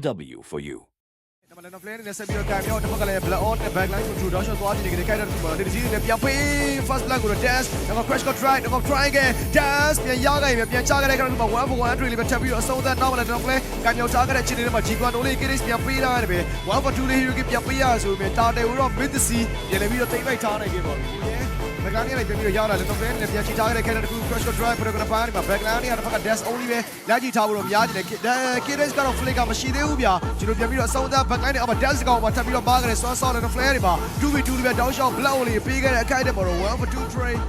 W for you. Crash try, dash, 1 for 1, 1 for 2 mid. လိုက်ထားနိုင်ခဲ့ပါဘူးဘက်ကနေလည်းပြန်ပြီးတော့ရောက်လာတယ်တော့ပြန်ပြန်ချီထားခဲ့တဲ့ခါတဲ့ခု crash ကို try ပြီးတော့ကပိုင်းမှာ back line ကနေတစ်ဖက်က dash only ပဲလက်ကြည့်ထားဖို့တော့မရကြတယ် case ကတော့ flick ကမရှိသေးဘူးဗျာကျွန်တော်ပြန်ပြီးတော့အဆုံးသက် back line နဲ့အောက်မှာ dash ကောင်မှာထပ်ပြီးတော့မားခဲ့တယ် swat saw နဲ့ flare တွေပါ 2v2 တွေပဲ down shot block လေးပေးခဲ့တဲ့အခိုက်အတန့်မှာတော့1 for 2 trade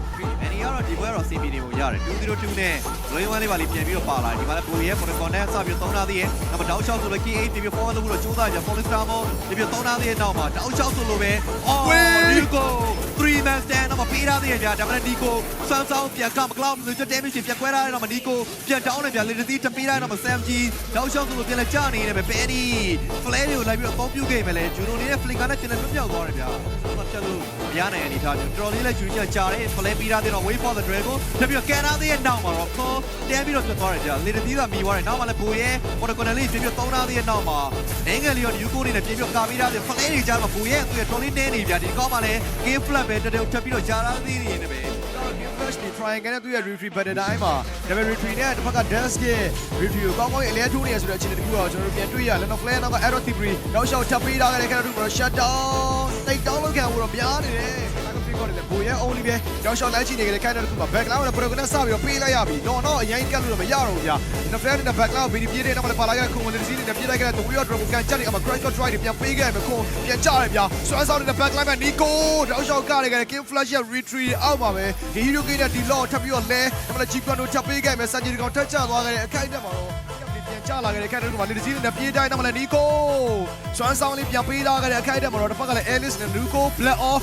အန်နီကတော့ဒီဘွဲတော့ CP နေကိုရတယ်202နဲ့လွင်ဝမ်းလေးပါလေးပြန်ပြီးတော့ပါလာဒီမှာလည်းဘူရဲ့ protocol နဲ့စပြီးတော့သုံးထားသေးရဲ့နောက်မှာတောက်ချောက်ဆိုလို့ key 8ပြီးပြီး forward လို့လို့ကြိုးစားကြ police star မောပြီးပြီးသုံးထားသေးရဲ့နောက်မှာတောက်ချောက်ဆိုလို့ပဲအော် သေးရဲ့ကြာဒါမှလည်းဒီကိုဆန်းဆောင်ပြန်ကမကလောက်လို့ damage ပြန်ခွဲထားတဲ့နောက်မှာဒီကိုပြန်တောင်းနေပြန်လေတီတပေးထားတဲ့နောက်မှာ SMG တောက်ချောက်ဆိုလို့ပြန်လဲကြာနေတယ်ပဲ Penny flare တွေကိုလိုက်ပြီးတော့အသုံးပြုခဲ့မယ်လေဂျူနိုနေတဲ့ flicker နဲ့ပြန်လဲလွတ်မြောက်သွားတယ်ဗျာဘာဖြတ်လို့မရနိုင်အနေထားတော်တော်လေးလဲဂျူနီယာကြာတယ် flare ပြီးထားတဲ့တော့ wait for the dragon တပြီးတော့ကန်နာသေးရဲ့နောက်မှာတော့ခေါ်တန်းပြီးတော့ပြတ်သွားတယ်ကြာလေတသီးသာမီသွားတယ်နောက်မှာလည်းဘူရဲ့ protocol လေးပြန်ပြီးတော့သုံးထားသေးရဲ့နောက်မှာနိုင်ငံလီရောယူကိုနေနဲ့ပြန်ပြီးတော့ကာပေးထားတဲ့ flare တွေကြာမှာဘူရဲ့သူရဲ့ trolley နဲနေဗျာဒီကောင်းမှာလည်း game flat ပဲတက်တက်ထပ်ပြီးတော့ကြာလာသေးတယ်နေပဲ flash ဒီ triangle နဲ့သူ့ရဲ့ retreat better တိုင်းမှာ double retreat နဲ့တစ်ဖက်က dash ရဲ့ retreat ကိုကောင်းကောင်းအလဲထိုးနေရဆိုတဲ့အချိန်တခုတော့ကျွန်တော်တို့ပြန်တွေ့ရ Leno flare နောက်က arrow three နောက်ရှောက်ထပ်ပေးထားခဲ့တဲ့ခါတူကတော့ shut down တိတ်တောင်းလောက်ခံဖို့တော့များနေတယ် ကိုတယ်ဘူရဲ့ only ပဲတောင်းရှောက်လိုက်ချနေကြတဲ့ခိုင်တဲ့ခုမှာ back line နဲ့ program စပြီးတော့ပေးလိုက်ရပြီတော့တော့အရင်ကတ်လို့တော့မရတော့ဘူးဗျာ the flare နဲ့ back line ကိုဘီဒီပြေးတဲ့နောက်မှာပါလာခဲ့ခုံဝင်တဲ့စီးနဲ့ပြေးလိုက်ခဲ့တဲ့ wheel drop ကန်ချက်နေအမ crash got try ပြန်ပေးခဲ့မယ်ခုံပြန်ချရတယ်ဗျာဆွဲဆောင်နေတဲ့ back line မှာ Nico တောင်းရှောက်ကရခဲ့တဲ့ King Flash ရဲ့ retreat အောက်မှာပဲဒီ hero game နဲ့ဒီ law ထပ်ပြီးတော့လဲဒါမှလည်း Jeep ကတော့ထပ်ပေးခဲ့မယ်စံကြီးကောင်ထပ်ချသွားခဲ့တဲ့အခိုက်အတန့်မှာတော့ ပြန်ချလာခဲ့တဲ့ခိုက်တဲ့ခုမှာလေစီးနဲ့ပြေးတိုင်းနောက်မှာလည်း Nico ဆွမ်းဆောင်လေးပြန်ပေးလာခဲ့တဲ့အခိုက်အတန့်မှာတော့တစ်ဖက်ကလည်း Alice နဲ့ Nico Black off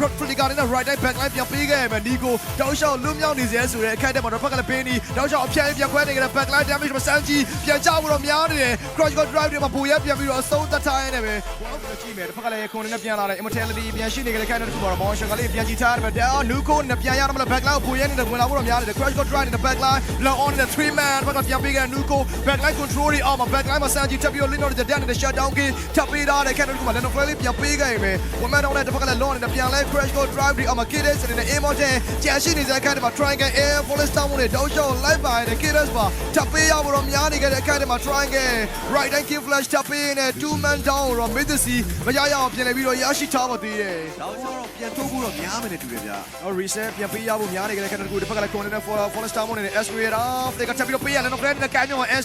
Road Flicker နဲ့ right right back line ပြန်ပေးခဲ့မယ် Nico တောက်လျှောက်လွတ်မြောက်နေစေဆိုတဲ့အခိုက်အတန့်မှာတော့တစ်ဖက်ကလည်း Penny တောက်လျှောက်အပြိုင်ပြန်ခွဲနေခဲ့တဲ့ back line damage မှာစမ်းကြီးပြန်ချဖို့တော့များနေတယ် Crash got drive တွေမှာပူရဲပြန်ပြီးတော့အဆုံးသတ်ထားရနေပဲဘောလုံးကိုကြည့်မယ်တစ်ဖက်ကလည်းခွန်နဲ့ပြန်လာတယ် immortality ပြန်ရှိနေကြတဲ့ခိုက်တဲ့ခုမှာတော့ motion ကလေးပြန်ကြည့်ထားရတယ်ဗျာ Nico နဲ့ပြန်ရတော့မလား back line ကိုပူရဲနေတဲ့ဝင်လာဖို့တော့များနေတယ် Crash got drive နဲ့ back line blow on နဲ့ three man ဘက်ကပြန်ပေးခဲ့ Nico back line control တွေအောက်မှာ back line မှာစမ်းကြီးထပ်ပြီးတော့ Lino တဲ့တဲ့ shut down game ထပ်ပေးထားတယ်ခိုက်တဲ့ခုမှာ Leno Flare ပြန်ပေးခဲ့ရမယ် woman down နဲ့တစ်ဖက်ကလည်း law နဲ့ပြန်လဲ Crash got drive တွေအောက်မှာ Kids နဲ့ immortal ကြံရှိနေတဲ့ခိုက်တဲ့မှာ triangle air police town နဲ့တောက်လျှောက် live ပါတဲ့ Kids ပါထပ်ပေးရဖို့တော့များနေခဲ့တဲ့ခိုက်တဲ့မှာ triangle right line king flash ထပ်ပေးနဲ့ two man down တော့ mid the sea မရရအောင်ပြင်လဲပြီးတော့ရရှိထားပါသေးတယ် တောက်ချောက်တော့ပြန်ထုတ်ဖို့တော့များမယ်နဲ့တူတယ်ဗျာ အော် reset ပြန်ပေးရဖို့များနေကြတဲ့ခဏတကူတစ်ဖက်ကလည်း corner နဲ့ for for star mode နဲ့ escalator ဖလက်ကချက်ပြီးတော့ပေးရတယ်နော် friend နဲ့ကန်ညော and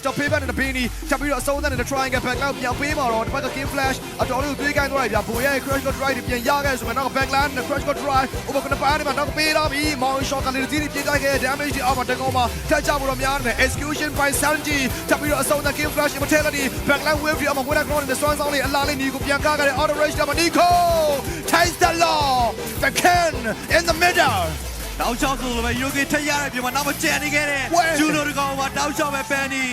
stop pay back နဲ့ beanie ချက်ပြီးတော့အဆုံးသတ်နေတဲ့ triangle back line ပြန်ပေးမှာတော့တစ်ဖက်က king flash အတော်လေးကိုတွေးကိုင်းသွားပြီဗျာဘိုရဲ့ crash got drive ပြန်ရခဲ့ဆိုမှတော့ back line နဲ့ crash got drive ဥပကနပါနေမှာတော့ပေးတော့ပြီ mount shot ကလေးတီးပြေးတိုက်ခဲ့ damage အောက်မှာတကောမှာထပ်ချဖို့တော့များနေတယ် execution by 70ချက်ပြီးတော့အဆုံးသတ် king flash immortality back line wave အောက်မှာဝင်တဲ့ ground နဲ့စွမ်းဆောင်လေးအလားလေးညီကိုပြန်ကားခဲ့တဲ့ auto rage တော့ Nico taste the law the can in the middle တောက်ချောက်ဆိုလိုပဲယူကေထက်ရတဲ့ပြင်မှာနောက်မကျန်နေခဲ့တဲ့ဝဲဂျူနိုတကောင်မှာတောက်ချောက်ပဲပန်နီ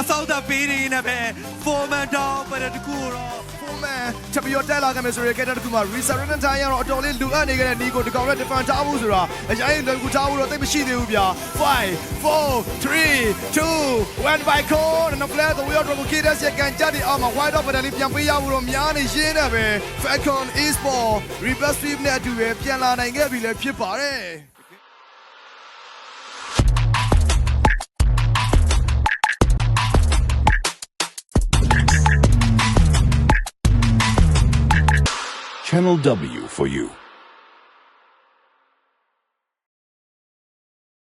အဆောက်သက်ပေးနေနေပဲဖိုမန်တောင်းပဲတကူတော့ man ချက်ပြီးတော့တက်လာခဲ့မယ်ဆိုရင်ကက်တာတခုမှာ resurrect time ရတော့အတော်လေးလူအပ်နေခဲ့တဲ့နီကိုဒီကောင်နဲ့ defend ထားဖို့ဆိုတာအရင်လွယ်ကူထားဖို့တော့သိမရှိသေးဘူးဗျာ5 4 3 2 1 by code နော် flare the wheel drop ကိရစကန်ကြတဲ့အောက်မှာ wide up တယ်လေးပြန်ပေးရဖို့တော့များနေရှင်းနေပဲ Falcon Esport reverse sweep နဲ့အတူပဲပြန်လာနိုင်ခဲ့ပြီလည်းဖြစ်ပါတယ် Channel W for you.